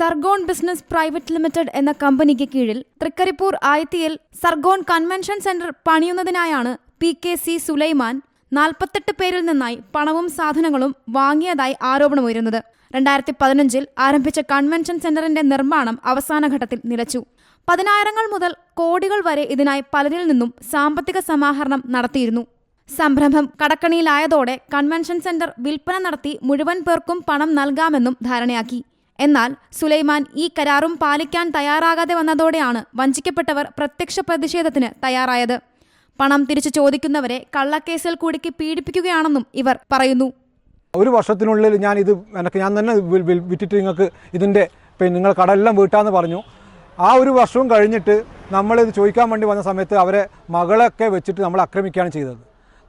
Sargon business private limited എന്ന കമ്പനിക്ക് കീഴിൽ തൃക്കരിപ്പൂർ ആയത്തിയിൽ സർഗോൺ കൺവെൻഷൻ സെന്റർ പണിയുന്നതിനായാണ് പി കെ സി സുലൈമാൻ നാൽപ്പത്തെട്ട് പേരിൽ നിന്നായി പണവും സാധനങ്ങളും വാങ്ങിയതായി ആരോപണമുയരുന്നത്. രണ്ടായിരത്തി പതിനഞ്ചിൽ ആരംഭിച്ച കൺവെൻഷൻ സെന്ററിന്റെ നിർമ്മാണം അവസാനഘട്ടത്തിൽ നിലച്ചു. പതിനായിരങ്ങൾ മുതൽ കോടികൾ വരെ ഇതിനായി പലരിൽ നിന്നും സാമ്പത്തിക സമാഹരണം നടത്തിയിരുന്നു. സംരംഭം കടക്കണിയിലായതോടെ കൺവെൻഷൻ സെന്റർ വിൽപ്പന നടത്തി മുഴുവൻ പേർക്കും പണം നൽകാമെന്നും ധാരണയാക്കി. എന്നാൽ സുലൈമാൻ ഈ കരാറും പാലിക്കാൻ തയ്യാറാകാതെ വന്നതോടെയാണ് വഞ്ചിക്കപ്പെട്ടവർ പ്രത്യക്ഷ പ്രതിഷേധത്തിന് തയ്യാറായത്. പണം തിരിച്ചു ചോദിക്കുന്നവരെ കള്ളക്കേസിൽ കുടുക്കി പീഡിപ്പിക്കുകയാണെന്നും ഇവർ പറയുന്നു. ഒരു വർഷത്തിനുള്ളിൽ ഞാൻ ഇത് എനിക്ക് ഞാൻ തന്നെ വിറ്റിട്ട് നിങ്ങൾക്ക് ഇതിന്റെ പിന്നെ നിങ്ങൾ കടലെല്ലാം വീട്ടാന്ന് പറഞ്ഞു. ആ ഒരു വർഷവും കഴിഞ്ഞിട്ട് നമ്മളിത് ചോദിക്കാൻ വേണ്ടി വന്ന സമയത്ത് അവരെ മകളൊക്കെ വെച്ചിട്ട് നമ്മൾ ആക്രമിക്കുകയാണ് ചെയ്തത്.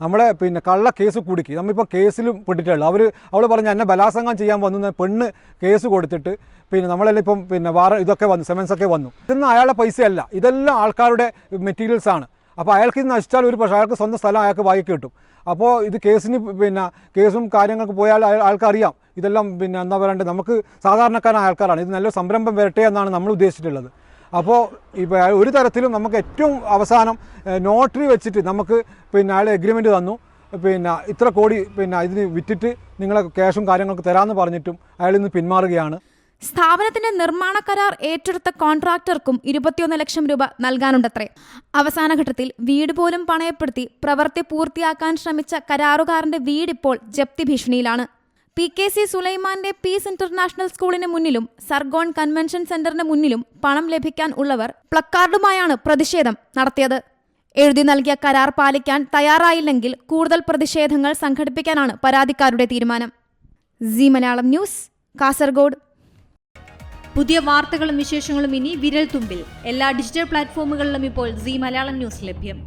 നമ്മളെ പിന്നെ കള്ള കേസ് കുടുക്കി. നമ്മളിപ്പോൾ കേസിലും പെട്ടിട്ടുള്ളൂ. അവർ അവൾ പറഞ്ഞ് എന്നെ ബലാത്സംഗം ചെയ്യാൻ വന്നു പെണ്ണ് കേസ് കൊടുത്തിട്ട് പിന്നെ നമ്മളെല്ലാം ഇപ്പം പിന്നെ വാറ ഇതൊക്കെ വന്നു സെമൻസ് ഒക്കെ വന്നു. ഇതൊന്നും അയാളുടെ പൈസയല്ല. ഇതെല്ലാം ആൾക്കാരുടെ മെറ്റീരിയൽസ് ആണ്. അപ്പോൾ അയാൾക്ക് ഇത് നശിച്ചാൽ ഒരു പക്ഷേ അയാൾക്ക് സ്വന്തം സ്ഥലം അയാൾക്ക് വായിക്ക് കിട്ടും. അപ്പോൾ ഇത് കേസിന് പിന്നെ കേസും കാര്യങ്ങൾക്ക് പോയാൽ ആൾക്കാരറിയാം ഇതെല്ലാം പിന്നെ എന്താ പറയണ്ടത് നമുക്ക് സാധാരണക്കാരായ ആൾക്കാരാണ്. ഇത് നല്ലൊരു സംരംഭം വരട്ടെ എന്നാണ് നമ്മൾ ഉദ്ദേശിച്ചിട്ടുള്ളത്. അപ്പോൾ ഇപ്പോൾ ഒരു തരത്തിലും നമുക്ക് ഏറ്റവും അവസാനം നോട്ടറി വെച്ചിട്ട് നമുക്ക് പിന്നെ അയാൾ എഗ്രിമെന്റ് തന്നു. പിന്നെ ഇത്ര കോടി പിന്നെ ഇതിന് വിറ്റിട്ട് നിങ്ങളെ ക്യാഷും കാര്യങ്ങളൊക്കെ തരാമെന്ന് പറഞ്ഞിട്ടും അയാൾ ഇന്ന് പിന്മാറുകയാണ്. സ്ഥാപനത്തിന്റെ നിർമ്മാണ കരാർ ഏറ്റെടുത്ത കോൺട്രാക്ടർക്കും ഇരുപത്തിയൊന്ന് ലക്ഷം രൂപ നൽകാനുണ്ടത്രേ. അവസാന ഘട്ടത്തിൽ വീട് പോലും പണയപ്പെടുത്തി പ്രവൃത്തി പൂർത്തിയാക്കാൻ ശ്രമിച്ച കരാറുകാരന്റെ വീടിപ്പോൾ ജപ്തി ഭീഷണിയിലാണ്. പി കെ സി സുലൈമാന്റെ പീസ് ഇന്റർനാഷണൽ സ്കൂളിന് മുന്നിലും സർഗോൺ കൺവെൻഷൻ സെന്ററിന് മുന്നിലും പണം ലഭിക്കാൻ ഉള്ളവർ പ്ലക്കാർഡുമായാണ് പ്രതിഷേധം നടത്തിയത്. എഴുതി നൽകിയ കരാർ പാലിക്കാൻ തയ്യാറായില്ലെങ്കിൽ കൂടുതൽ പ്രതിഷേധങ്ങൾ സംഘടിപ്പിക്കാനാണ് പരാതിക്കാരുടെ തീരുമാനം. C Malayalam news Kasaragod. പുതിയ വാർത്തകളും വിശേഷങ്ങളും ഇനി വിരൽ തുമ്പിൽ എല്ലാ ഡിജിറ്റൽ പ്ലാറ്റ്ഫോമുകളിലും ഇപ്പോൾ സി മലയാളം ന്യൂസ് ലഭ്യം.